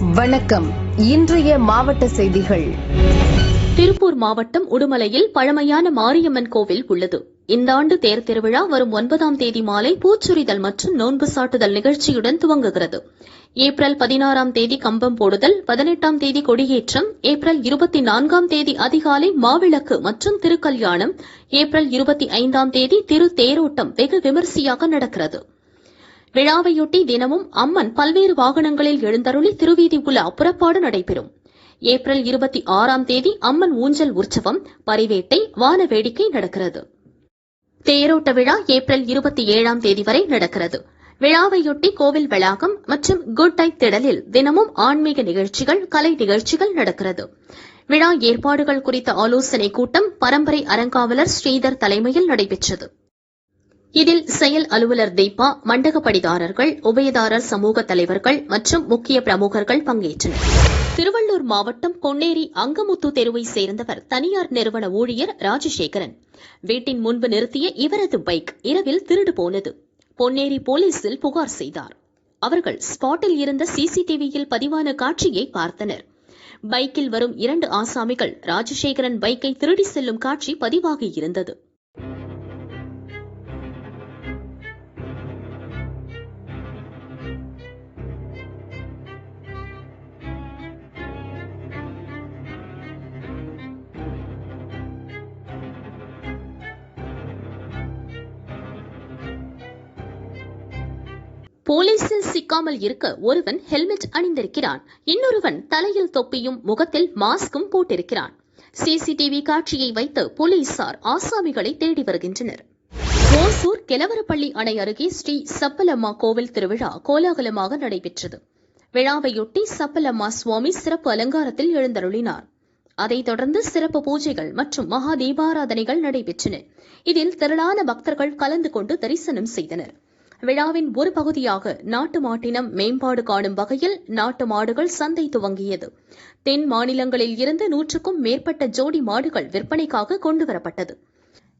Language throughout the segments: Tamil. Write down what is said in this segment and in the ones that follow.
வணக்கம். இன்றைய மாவட்ட செய்திகள். திருப்பூர் மாவட்டம் உடுமலையில் பழமையான மாரியம்மன் கோவில் உள்ளது. இந்த ஆண்டு தேர் திருவிழா வரும் ஒன்பதாம் தேதி மாலை பூச்சுரிதல் மற்றும் நோன்பு சாட்டுதல் நிகழ்ச்சியுடன் துவங்குகிறது. ஏப்ரல் பதினாறாம் தேதி கம்பம் போடுதல் பதினெட்டாம் தேதி கொடியேற்றம் ஏப்ரல் இருபத்தி நான்காம் தேதி அதிகாலை மாவிளக்கு மற்றும் திருக்கல்யாணம் ஏப்ரல் இருபத்தி ஐந்தாம் தேதி திரு தேரோட்டம் வெகு விமரிசையாக நடக்கிறது. விழாவையொட்டி தினமும் அம்மன் பல்வேறு வாகனங்களில் எழுந்தருளி திருவீதி உலா புறப்பாடு நடைபெறும். ஏப்ரல் இருபத்தி ஆறாம் தேதி அம்மன் ஊஞ்சல் உற்சவம் பரிவேட்டை வான வேடிக்கை நடக்கிறது. தேரோட்ட விழா ஏப்ரல் இருபத்தி ஏழாம் தேதி வரை நடக்கிறது. விழாவையொட்டி கோவில் வளாகம் மற்றும் குட் டைப் திடலில் தினமும் ஆன்மீக நிகழ்ச்சிகள் கலை நிகழ்ச்சிகள் நடக்கிறது. விழா ஏற்பாடுகள் குறித்த ஆலோசனைக் கூட்டம் பரம்பரை அறங்காவலர் ஸ்ரீதர் தலைமையில் நடைபெற்றது. இதில் செயல் அலுவலர் தீபா மண்டகப்படிதாரர்கள் உபயதாரர் சமூக தலைவர்கள் மற்றும் முக்கிய பிரமுகர்கள் பங்கேற்றனர். திருவள்ளூர் மாவட்டம் பொன்னேரி அங்கமுத்து தெருவை சேர்ந்தவர் தனியார் நிறுவன ஊழியர் ராஜசேகரன். வீட்டின் முன்பு நிறுத்திய இவரது பைக் இரவில் திருடு போனது. பொன்னேரி போலீசில் புகார் செய்தார். அவர்கள் ஸ்பாட்டில் இருந்த சிசிடிவியில் பதிவான காட்சியை பார்த்தனர். பைக்கில் வரும் இரண்டு ஆசாமிகள் ராஜசேகரன் பைக்கை திருடி செல்லும் காட்சி பதிவாகி போலீசில் சிக்காமல் இருக்க ஒருவன் ஹெல்மெட் அணிந்திருக்கிறான். இன்னொருவன் தலையில் தொப்பியும் முகத்தில் மாஸ்கும் போட்டிருக்கிறான். சிசிடிவி காட்சியை வைத்து போலீசார் ஆசாமிகளை தேடி வருகின்றனர். ஓசூர் கெலவரப்பள்ளி அணை அருகே ஸ்ரீ சப்பலம்மா கோவில் திருவிழா கோலாகலமாக நடைபெற்றது. விழாவையொட்டி சப்பலம்மா சுவாமி சிறப்பு அலங்காரத்தில் எழுந்தருளினார். அதைத் தொடர்ந்து சிறப்பு பூஜைகள் மற்றும் மகா தீபாராதனைகள் நடைபெற்றன. இதில் திரளான பக்தர்கள் கலந்து கொண்டு தரிசனம் செய்தனர். விழாவின் ஒரு பகுதியாக நாட்டு மாட்டினம் மேம்பாடு காணும் வகையில் நாட்டு மாடுகள் சந்தை துவங்கியது. தென் மாநிலங்களில் இருந்து நூற்றுக்கும் மேற்பட்ட ஜோடி மாடுகள் விற்பனைக்காக கொண்டுவரப்பட்டது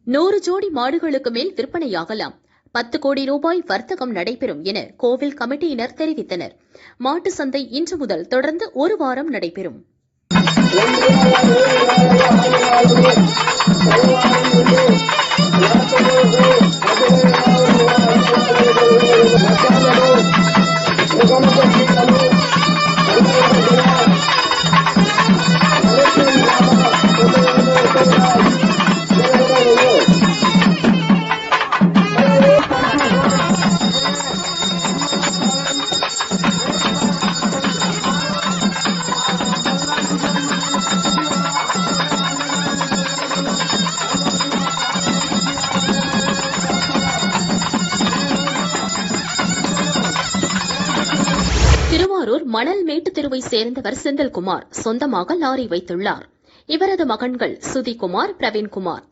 நூறு ஜோடி மாடுகளுக்கு மேல் விற்பனையாகலாம். பத்து கோடி ரூபாய் வர்த்தகம் நடைபெறும் என கோவில் கமிட்டியினர் தெரிவித்தனர். மாட்டு சந்தை இன்று முதல் தொடர்ந்து ஒரு வாரம் நடைபெறும். Thank you. மணல் மேட்டு தெருவை சேர்ந்தவர் செந்தில்குமார் சொந்தமாக லாரி வைத்துள்ளார். இவரது மகன்கள் சுதிகுமார் பிரவீன்குமார்.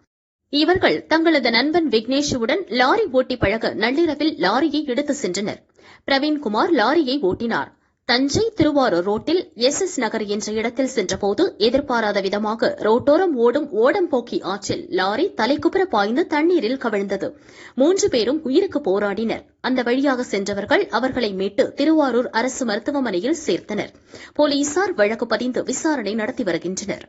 இவர்கள் தங்களது நண்பன் விக்னேஷுடன் லாரி ஓட்டி பழக நள்ளிரவில் லாரியை எடுத்து சென்றனர். பிரவீன்குமார் லாரியை ஓட்டினார். தஞ்சை திருவாரூர் ரோட்டில் எஸ் எஸ் நகர் என்ற இடத்தில் சென்றபோது எதிர்பாராத விதமாக ரோட்டோரம் ஓடும் ஓடம்போக்கி ஆற்றில் லாரி தலைக்குப்புற பாய்ந்து தண்ணீரில் கவிழ்ந்தது. மூன்று பேரும் உயிருக்கு போராடினர். அந்த வழியாக சென்றவர்கள் அவர்களை மீட்டு திருவாரூர் அரசு மருத்துவமனையில் சேர்த்தனர். போலீசார் வழக்கு பதிந்து விசாரணை நடத்தி வருகின்றனர்.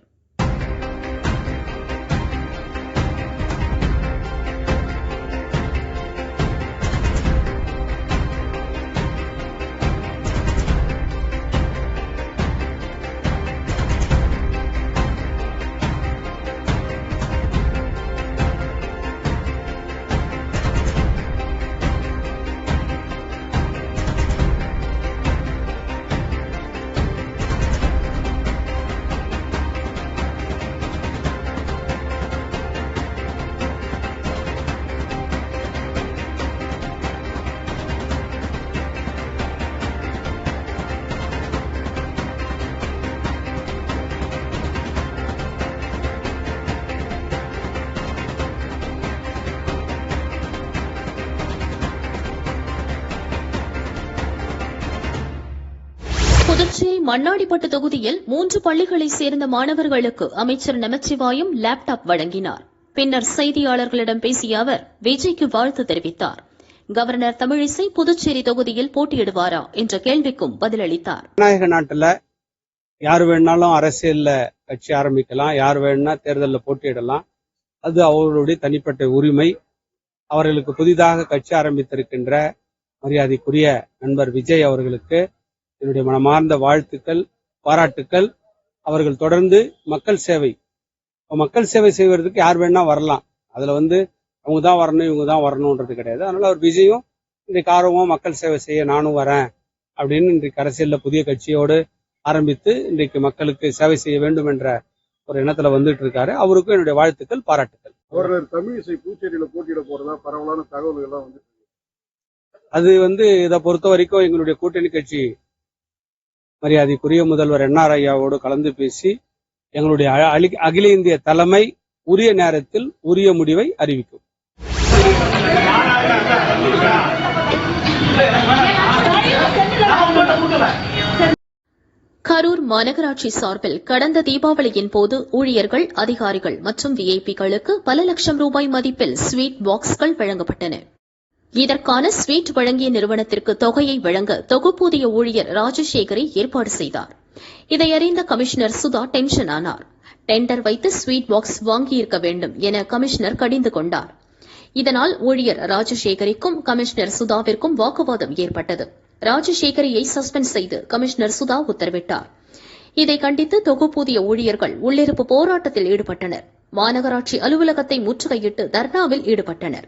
மண்ணாடிப்பட்டு தொகுதியில் மூன்று பள்ளிகளைச் சேர்ந்த மாணவர்களுக்கு அமைச்சர் நமச்சிவாயம் லேப்டாப் வழங்கினார். பின்னர் செய்தியாளர்களிடம் பேசிய அவர் விஜய்க்கு வாழ்த்து தெரிவித்தார். கவர்னர் தமிழிசை புதுச்சேரி தொகுதியில் போட்டியிடுவாரா என்ற கேள்விக்கும் பதிலளித்தார். ஜனநாயக நாட்டுல யார் வேணாலும் அரசியல்ல கட்சி ஆரம்பிக்கலாம் யார் வேணா தேர்தலில் போட்டியிடலாம். அது அவர்களுடைய தனிப்பட்ட உரிமை. அவர்களுக்கு புதிதாக கட்சி ஆரம்பித்திருக்கின்ற மரியாதைக்குரிய நண்பர் விஜய் அவர்களுக்கு என்னுடைய மனமார்ந்த வாழ்த்துக்கள் பாராட்டுக்கள். அவர்கள் தொடர்ந்து மக்கள் சேவை. மக்கள் சேவை செய்வதற்கு யார் வேணா வரலாம். அதுல வந்து அவங்க தான் வரணும் இவங்க தான் வரணும்ன்றது கிடையாது. அதனால அவர் விஜயும் இன்றைக்கு ஆர்வமா மக்கள் சேவை செய்ய நானும் வரேன் அப்படின்னு இன்றைக்கு அரசியல்ல புதிய கட்சியோடு ஆரம்பித்து இன்றைக்கு மக்களுக்கு சேவை செய்ய வேண்டும் என்ற ஒரு எண்ணத்துல வந்துட்டு இருக்காரு. அவருக்கும் என்னுடைய வாழ்த்துக்கள் பாராட்டுக்கள். கவர்னர் தமிழிசை புதுச்சேரியில போட்டியிட போறதா பரவலான தகவல்கள் எல்லாம் வந்து அது வந்து இதை பொறுத்த வரைக்கும் எங்களுடைய கூட்டணி கட்சி மரியாதைக்குரிய முதல்வர் என்ஆர் ஐயாவோடு கலந்து பேசி எங்களுடைய அகில இந்திய தலைமை உரிய நேரத்தில் உரிய முடிவை அறிவிக்கும். கரூர் மாநகராட்சி சார்பில் கடந்த தீபாவளியின் போது ஊழியர்கள் அதிகாரிகள் மற்றும் விஐபிகளுக்கு பல லட்சம் ரூபாய் மதிப்பில் ஸ்வீட் பாக்ஸ்கள் வழங்கப்பட்டன. இதற்கான ஸ்வீட் வழங்கிய நிறுவனத்திற்கு தொகையை வழங்க தொகுப்பூதிய ஊழியர் ராஜசேகரை ஏற்பாடு செய்தார். இதை அறிந்த கமிஷனர் சுதா டென்ஷன் ஆனார். டெண்டர் வைத்து ஸ்வீட் பாக்ஸ் வாங்கியிருக்க வேண்டும் என கமிஷனர் கடிந்து கொண்டார். இதனால் ஊழியர் ராஜசேகரிக்கும் கமிஷனர் சுதாவிற்கும் வாக்குவாதம் ஏற்பட்டது. ராஜசேகரியை சஸ்பெண்ட் செய்து கமிஷனர் சுதா உத்தரவிட்டார். இதை கண்டித்து தொகுப்பூதிய ஊழியர்கள் உள்ளிருப்பு போராட்டத்தில் ஈடுபட்டனர். மாநகராட்சி அலுவலகத்தை முற்றுகையிட்டு தர்ணாவில் ஈடுபட்டனர்.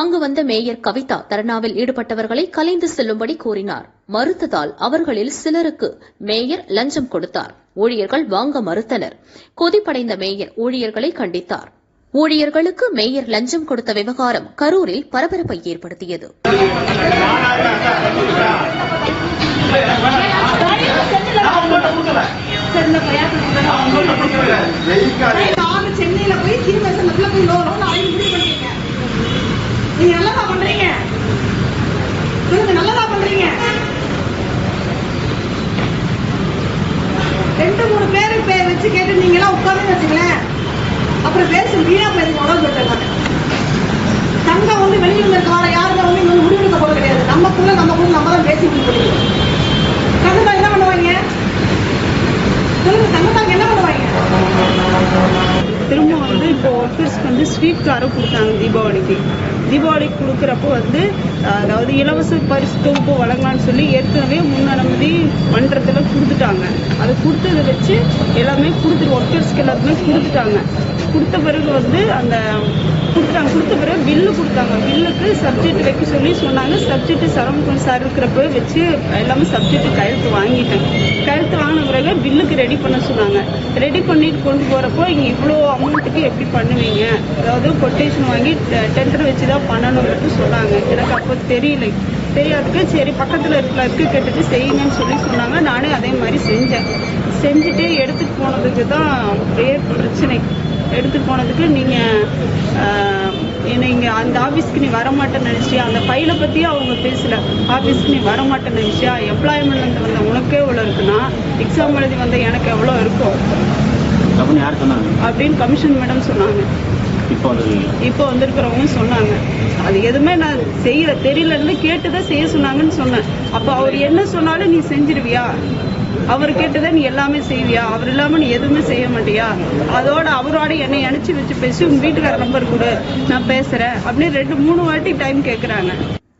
அங்கு வந்த மேயர் கவிதா தர்ணாவில் ஈடுபட்டவர்களை கலைந்து செல்லும்படி கூறினார். மறுத்ததால் அவர்களில் சிலருக்கு மேயர் லஞ்சம் கொடுத்தார். ஊழியர்கள் வாங்க மறுத்தனர். கொதிப்படைந்த மேயர் ஊழியர்களை கண்டித்தார். ஊழியர்களுக்கு மேயர் லஞ்சம் கொடுத்த விவகாரம் கரூரில் பரபரப்பை ஏற்படுத்தியது நாங்க சென்னையில போய் சீனிவாசனத்துல போய் லோ லோன் வாங்கி முடிவு பண்ணிருக்கேன் நீங்க நல்லதா பண்றீங்க சொல்லுங்க நல்லதா பண்றீங்க ரெண்டு மூணு பேரு பேர் வச்சு கேட்டு நீங்க எல்லாம் உட்கார்ந்து வச்சுங்களேன் அப்புறம் பேச வீணா போயிருங்க உடம்பு சொல்லிட்டு தங்கம் வந்து வெளியில இருக்க வர யாருமே வந்து இங்க வந்து முடிவெடுக்க போறது கிடையாது நமக்குள்ள நமக்குள்ள நம்ம தான் பேசி முடிவு பண்ணிக்கணும் தங்கத்தா என்ன பண்ணுவாங்க சொல்லுங்க தங்கத்தாங்க என்ன பண்ணுவாங்க திரும்ப வந்து இப்போ ஒர்க்கர்ஸ்க்கு வந்து ஸ்வீட் காரம் கொடுத்தாங்க தீபாவளிக்கு. தீபாவளிக்கு கொடுக்குறப்போ வந்து அதாவது இலவச பரிசு தொகுப்பு வழங்கலாம்னு சொல்லி ஏற்கனவே முன் அனுமதி மன்றத்தில் கொடுத்துட்டாங்க. அதை கொடுத்ததை வச்சு எல்லாமே கொடுத்துட்டு ஒர்க்கர்ஸ்க்கு எல்லாருமே கொடுத்துட்டாங்க. கொடுத்த பிறகு வந்து அந்த கொடுத்தாங்க கொடுத்த பிறகு பில்லு கொடுத்தாங்க. பில்லுக்கு சப்ஜெக்ட் வைக்க சொல்லி சொன்னாங்க. சப்ஜெக்ட் சரவணன் சார் இருக்கிறப்ப வச்சு எல்லாமே சப்ஜெக்ட் கையெழுத்து வாங்கிட்டேன். கையெழுத்து வாங்கின பிறகு பில்லுக்கு ரெடி பண்ண சொன்னாங்க. ரெடி பண்ணிட்டு கொண்டு போகிறப்போ இங்கே இவ்வளோ அமௌண்ட்டுக்கு எப்படி பண்ணுவீங்க? அதாவது கொட்டேஷன் வாங்கி டெண்டர் வச்சு தான் பண்ணணுங்கிறது சொன்னாங்க. எனக்கு அப்போ தெரியல. தெரியாதுக்கு சரி பக்கத்தில் இருக்கிறதுக்கு கேட்டுட்டு செய்யுங்கன்னு சொல்லி சொன்னாங்க. நானே அதே மாதிரி செஞ்சேன். செஞ்சுட்டு எடுத்துட்டு போனதுக்கு தான் ஒரே பிரச்சனை. எடுத்துட்டு போனதுக்கு நீங்க ஆஹ், என்னை இங்க அந்த ஆபீஸ்க்கு நீ வரமாட்டேன்னு நினைச்சியா அந்த ஃபைலை பத்தியும் அவங்க பேசல. ஆபீஸ்க்கு நீ வரமாட்டேன்னு நினைச்சியா எம்ப்ளாய்மெண்ட்ல இருந்து வந்த உனக்கே எவ்வளவு இருக்குன்னா எக்ஸாம் எழுதி வந்த எனக்கு எவ்வளவு இருக்கும்? அப்படின்னு யார் சொன்னாங்க? அப்படின்னு கமிஷன் மேடம் சொன்னாங்க. இப்போ இப்போ வந்திருக்கிறவங்க சொன்னாங்க. அது எதுவுமே நான் செய்யல. தெரியலன்னு கேட்டுதான் செய்ய சொன்னாங்கன்னு சொன்னேன். அப்போ அவர் என்ன சொன்னாலும் நீ செஞ்சிருவியா? அவர் கேட்டுதான் நீ எல்லாமே செய்வியா? அவர் இல்லாம நீ எதுவுமே செய்ய மாட்டியா? அதோட அவரோட என்னை அனுப்பிச்சு வச்சு பேசி உங்க வீட்டுக்கார நம்பர் கொடு. நான் பேசுறேன். அப்படின்னு ரெண்டு மூணு வாட்டி டைம் கேக்குறாங்க.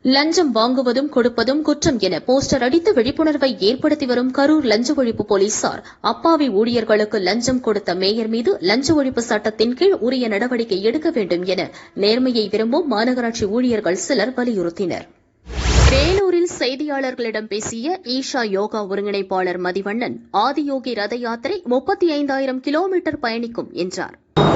லஞ்சம் வாங்குவதும் கொடுப்பதும் குற்றம் என போஸ்டர் அடித்து விழிப்புணர்வை ஏற்படுத்தி வரும் கரூர் லஞ்ச ஒழிப்பு போலீசார். அப்பாவி ஊழியர்களுக்கு லஞ்சம் கொடுத்த மேயர் மீது லஞ்ச ஒழிப்பு சட்டத்தின் கீழ் உரிய நடவடிக்கை எடுக்க வேண்டும் என நேர்மையை விரும்பும் மாநகராட்சி ஊழியர்கள் சிலர் வலியுறுத்தினர். வேலூர் செய்தியாளர்களிடம் பேசிய ஈஷா யோகா ஒருங்கிணைப்பாளர் மதிவண்ணன் ஆதியோகி ரத யாத்திரை முப்பத்தி ஐந்தாயிரம் கிலோமீட்டர் பயணிக்கும் என்றார்.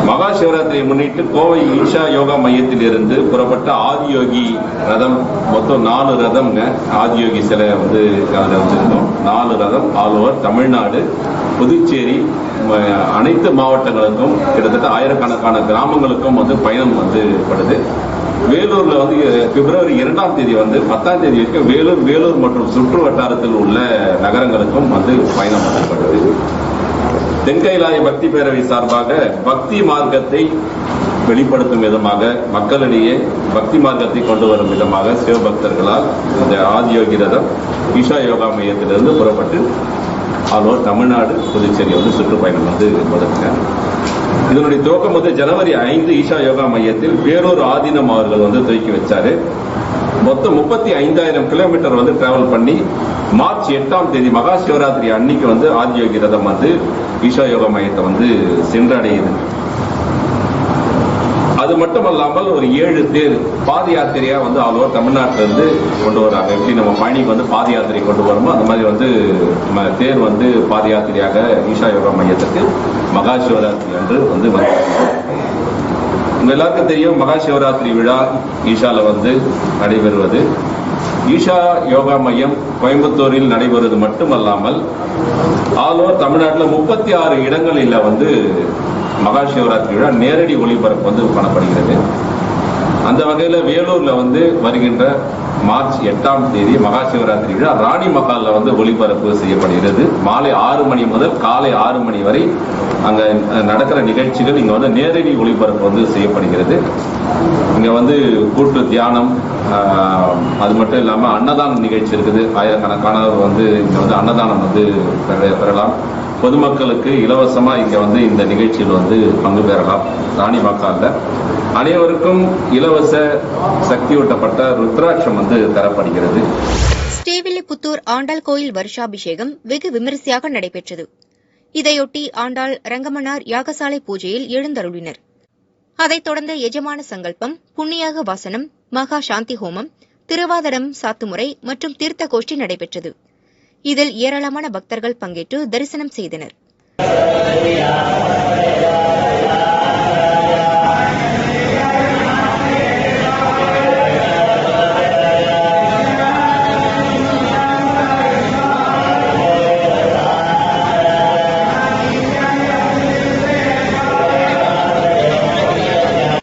மகா சிவராத்திரியை முன்னிட்டு கோவை ஈஷா யோகா மையத்தில் இருந்து புறப்பட்ட ஆதியோகி ரதம் மொத்தம் நாலு ரதம்ங்க. ஆதியோகி சிலை வந்து அதில் வச்சிருந்தோம். நாலு ரதம் ஆல் ஓவர் தமிழ்நாடு புதுச்சேரி அனைத்து மாவட்டங்களுக்கும் கிட்டத்தட்ட ஆயிரக்கணக்கான கிராமங்களுக்கும் வந்து பயணம் வந்து படுது. வேலூர்ல வந்து பிப்ரவரி இரண்டாம் தேதி வந்து பத்தாம் தேதி வரைக்கும் வேலூர் வேலூர் மற்றும் சுற்று வட்டாரத்தில் உள்ள நகரங்களுக்கும் வந்து பயணம் பண்ணப்பட்டது தென்கைலாய பக்தி பேரவை சார்பாக பக்தி மார்க்கத்தை வெளிப்படுத்தும் விதமாக மக்களிடையே பக்தி மார்க்கத்தை கொண்டு வரும் விதமாக சிவபக்தர்களால் இந்த ஆதியோகி ரதம் ஈஷா யோகா மையத்திலிருந்து புறப்பட்டு ஆல்ஓவர் தமிழ்நாடு புதுச்சேரி வந்து சுற்றுப்பயணம் வந்து தொடங்கினார் இதனுடைய துவக்கம் வந்து ஜனவரி ஐந்து ஈஷா யோகா மையத்தில் வேறொரு ஆதீனம் அவர்கள் வந்து துவக்கி வச்சாரு. மொத்தம் முப்பத்தி ஐந்தாயிரம் கிலோமீட்டர் வந்து டிராவல் பண்ணி மார்ச் எட்டாம் தேதி மகா சிவராத்திரி அன்னைக்கு வந்து ஆதியோகி ரதம் வந்து ஈஷா யோகா மையத்தை வந்து சென்றடையுது. அது மட்டுமல்லாமல் ஒரு ஏழு தேர் பாத யாத்திரையா வந்து ஆல் ஓவர் தமிழ்நாட்டில இருந்து கொண்டு வராங்க எப்படி நம்ம பழனிக்கு வந்து பாத யாத்திரை கொண்டு வரோமோ அந்த மாதிரி வந்து நம்ம தேர் வந்து பாத யாத்திரையாக ஈஷா யோகா மையத்துக்கு மகா சிவராத்திரி அன்று வந்து வந்து உங்க எல்லாருக்கும் தெரியும் மகா சிவராத்திரி விழா ஈஷால வந்து நடைபெறுவது. ஈஷா யோகா மையம் கோயம்புத்தூரில் நடைபெறுவது மட்டுமல்லாமல் ஆல் ஓவர் தமிழ்நாட்டில் முப்பத்தி ஆறு இடங்களில் வந்து மகா சிவராத்திரி விழா நேரடி ஒளிபரப்பு வந்து பண்ணப்படுகிறது அந்த வகையில் வேலூர்ல வந்து வருகின்ற மார்ச் எட்டாம் தேதி மகா சிவராத்திரி விழா ராணி மகால்ல வந்து ஒளிபரப்பு செய்யப்படுகிறது. மாலை ஆறு மணி முதல் காலை ஆறு மணி வரை அங்க நடக்கிற நிகழ்ச்சிகள் இங்க வந்து நேரடி ஒளிபரப்பு வந்து செய்யப்படுகிறது. இங்க வந்து கூட்டு தியானம் அது மட்டும் இல்லாம அன்னதான நிகழ்ச்சி இருக்குது. ஆயிரக்கணக்கானவர் வந்து இங்க வந்து அன்னதானம் வந்து பெற- பெறலாம். பொதுமக்களுக்கு இலவசமா இங்க வந்து இந்த நிகழ்ச்சியில் வந்து பங்கு பெறலாம். ராணி அனைவருக்கும் இலவச சக்தியூட்டப்பட்ட ருத்ராட்சம் வந்து தரப்படுகிறது. ஸ்ரீவில்லிபுத்தூர் ஆண்டாள் கோயில் வருஷாபிஷேகம் வெகு விமரிசையாக நடைபெற்றது. இதையொட்டி ஆண்டாள் ரங்கமன்னார் யாகசாலை பூஜையில் எழுந்தருளினர். அதைத் தொடர்ந்த எஜமான சங்கல்பம் புண்ணியாக வாசனம் மகா சாந்தி ஹோமம் திருவாதரம் சாத்துமுறை மற்றும் தீர்த்த கோஷ்டி நடைபெற்றது. இதில் ஏராளமான பக்தர்கள் பங்கேற்று தரிசனம் செய்தனர்.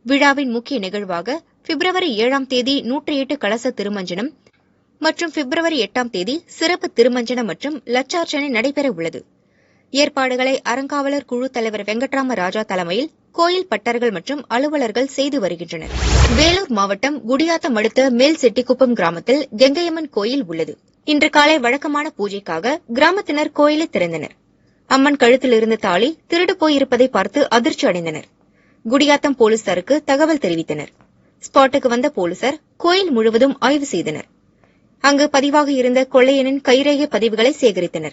விழாவின் முக்கிய நிகழ்வாக பிப்ரவரி ஏழாம் தேதி நூற்றி எட்டு கலச திருமஞ்சனம் மற்றும் பிப்ரவரி எட்டாம் தேதி சிறப்பு திருமஞ்சனம் மற்றும் லட்சார்ச்சனை நடைபெற உள்ளது ஏற்பாடுகளை அறங்காவலர் குழு தலைவர் வெங்கட்ராம ராஜா தலைமையில் கோயில் பட்டர்கள் மற்றும் அலுவலர்கள் செய்து வருகின்றனர். வேலூர் மாவட்டம் குடியாத்தம் அடுத்த மேல் செட்டிக்குப்பம் கிராமத்தில் கெங்கையம்மன் கோயில் உள்ளது. இன்று காலை வழக்கமான பூஜைக்காக கிராமத்தினர் கோயிலை திறந்தனர். அம்மன் கழுத்தில் இருந்த தாலி திருடு போயிருப்பதை பார்த்து அதிர்ச்சி அடைந்தனர். குடியாத்தம் போலீசாருக்கு தகவல் தெரிவித்தனர். ஸ்பாட்டுக்கு வந்த போலீசார் கோயில் முழுவதும் ஆய்வு செய்தனர். அங்கு பதிவாக இருந்த கொள்ளையனின் கைரேகை பதிவுகளை சேகரித்தனர்.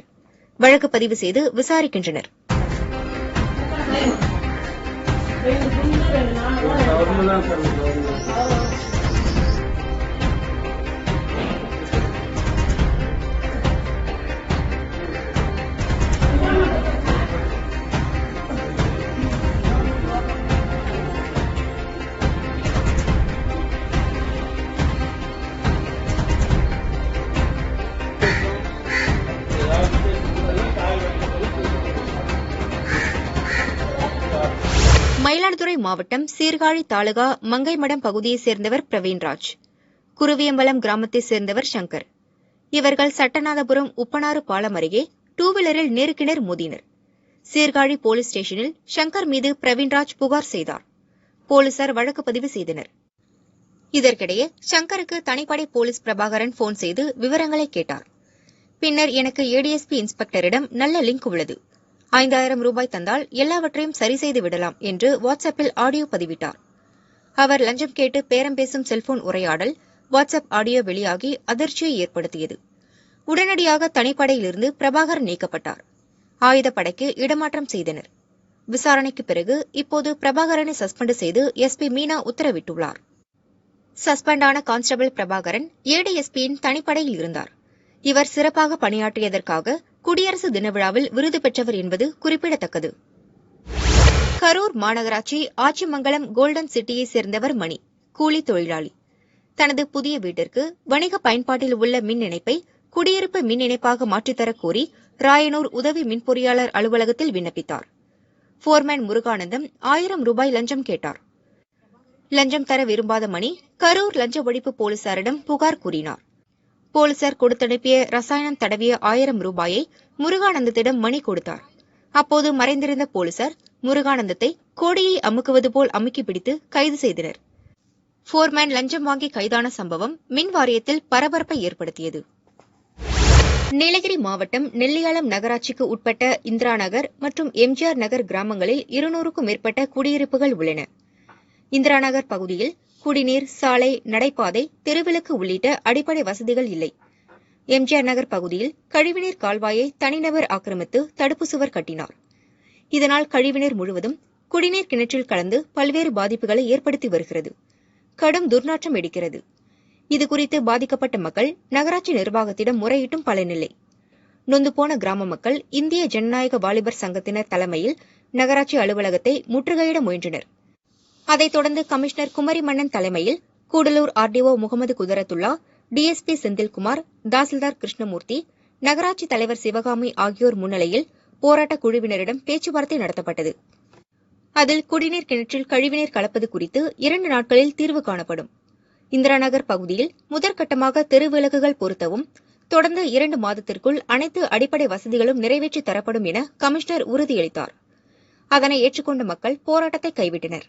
வழக்கு பதிவு செய்து விசாரிக்கின்றனர். மயிலாடுதுறை மாவட்டம் சீர்காழி தாலுகா மங்கைமடம் பகுதியைச் சேர்ந்தவர் பிரவீன்ராஜ். குருவியம்பலம் கிராமத்தைச் சேர்ந்தவர் சங்கர். இவர்கள் சட்டநாதபுரம் உப்பனாறு பாலம் அருகே டூ வீலரில் நேருக்கு நேர் மோதினர். சீர்காழி போலீஸ் ஸ்டேஷனில் சங்கர் மீது பிரவீன்ராஜ் புகார் செய்தார். போலீசார் வழக்கு பதிவு செய்தனர். இதற்கிடையே சங்கருக்கு தனிப்படை போலீஸ் பிரபாகரன் போன் செய்து விவரங்களை கேட்டார். பின்னர் எனக்கு ஏடிஎஸ்பி இன்ஸ்பெக்டரிடம் நல்ல லிங்க் உள்ளது. ஐந்தாயிரம் ரூபாய் தந்தால் எல்லாவற்றையும் சரி செய்து விடலாம் என்று வாட்ஸ்அப்பில் ஆடியோ பதிவிட்டார். அவர் லஞ்சம் கேட்டு பேரம் பேசும் செல்போன் உரையாடல் வாட்ஸ்அப் ஆடியோ வெளியாகி அதிர்ச்சியை ஏற்படுத்தியது. உடனடியாக தனிப்படையிலிருந்து பிரபாகர் நீக்கப்பட்டார். ஆயுதப்படைக்கு இடமாற்றம் செய்தனர். விசாரணைக்கு பிறகு இப்போது பிரபாகரனை சஸ்பெண்ட் செய்து எஸ்பி மீனா உத்தரவிட்டுள்ளார். சஸ்பெண்டான கான்ஸ்டபிள் பிரபாகரன் ஏடிஎஸ்பியின் தனிப்படையில் இருந்தார். இவர் சிறப்பாக பணியாற்றியதற்காக குடியரசு தின விழாவில் விருது பெற்றவர் என்பது குறிப்பிடத்தக்கது. கரூர் மாநகராட்சி ஆச்சிமங்கலம் கோல்டன் சிட்டியைச் சேர்ந்தவர் மணி கூலி தொழிலாளி. தனது புதிய வீட்டிற்கு வணிக பயன்பாட்டில் உள்ள மின் இணைப்பை குடியிருப்பு மின் இணைப்பாக மாற்றித்தரக் கோரி ராயனூர் உதவி மின் பொறியாளர் அலுவலகத்தில் விண்ணப்பித்தார். போர்மேன் முருகானந்தம் ஆயிரம் ரூபாய் லஞ்சம் கேட்டார். லஞ்சம் தர விரும்பாத மணி கரூர் லஞ்ச ஒழிப்பு போலீசாரிடம் புகார் கூறினார். போலீசார் கொடுத்தனுப்பிய ரசாயனம் தடவிய ஆயிரம் ரூபாயை முருகானந்தத்திடம் மணி கொடுத்தார். அப்போது மறைந்திருந்த போலீசார் முருகானந்தத்தை கோடியை அமுக்குவது போல் அமுக்கி பிடித்து கைது செய்தனர். போர்மேன் லஞ்சம் வாங்கி கைதான சம்பவம் மின் வாரியத்தில் பரபரப்பை ஏற்படுத்தியது. நீலகிரி மாவட்டம் நெல்லியாளம் நகராட்சிக்கு உட்பட்ட இந்திரா நகர் மற்றும் எம்ஜிஆர் நகர் கிராமங்களில் இருநூறுக்கும் மேற்பட்ட குடியிருப்புகள் உள்ளன. இந்திரா நகர் பகுதியில் குடிநீர் சாலை நடைபாதை தெருவிளக்கு உள்ளிட்ட அடிப்படை வசதிகள் இல்லை. எம்ஜிஆர் நகர் பகுதியில் கழிவுநீர் கால்வாயை தனிநபர் ஆக்கிரமித்து தடுப்பு சுவர் கட்டினார். இதனால் கழிவுநீர் முழுவதும் குடிநீர் கிணற்றில் கலந்து பல்வேறு பாதிப்புகளை ஏற்படுத்தி வருகிறது. கடும் துர்நாற்றம் எடுக்கிறது இதுகுறித்து பாதிக்கப்பட்ட மக்கள் நகராட்சி நிர்வாகத்திடம் முறையிட்டும் பலனில்லை. நொந்து போன கிராம மக்கள் இந்திய ஜனநாயக வாலிபர் சங்கத்தினர் தலைமையில் நகராட்சி அலுவலகத்தை முற்றுகையிட முயன்றனர். அதைத் தொடர்ந்து கமிஷனர் குமரி மன்னன் தலைமையில் கூடலூர் ஆர்டிஓ முகமது குதரத்துல்லா டிஎஸ்பி செந்தில்குமார் தாசில்தார் கிருஷ்ணமூர்த்தி நகராட்சி தலைவர் சிவகாமி ஆகியோர் முன்னிலையில் போராட்டக் குழுவினரிடம் பேச்சுவார்த்தை நடத்தப்பட்டது. அதில் குடிநீர் கிணற்றில் கழிவுநீர் கலப்பது குறித்து இரண்டு நாட்களில் தீர்வு காணப்படும். இந்திராநகர் பகுதியில் முதற்கட்டமாக தெருவிளக்குகள் பொருத்தவும் தொடர்ந்து இரண்டு மாதத்திற்குள் அனைத்து அடிப்படை வசதிகளும் நிறைவேற்றி தரப்படும் என கமிஷனர் உறுதியளித்தார். அதனை ஏற்றுக்கொண்ட மக்கள் போராட்டத்தை கைவிட்டனர்.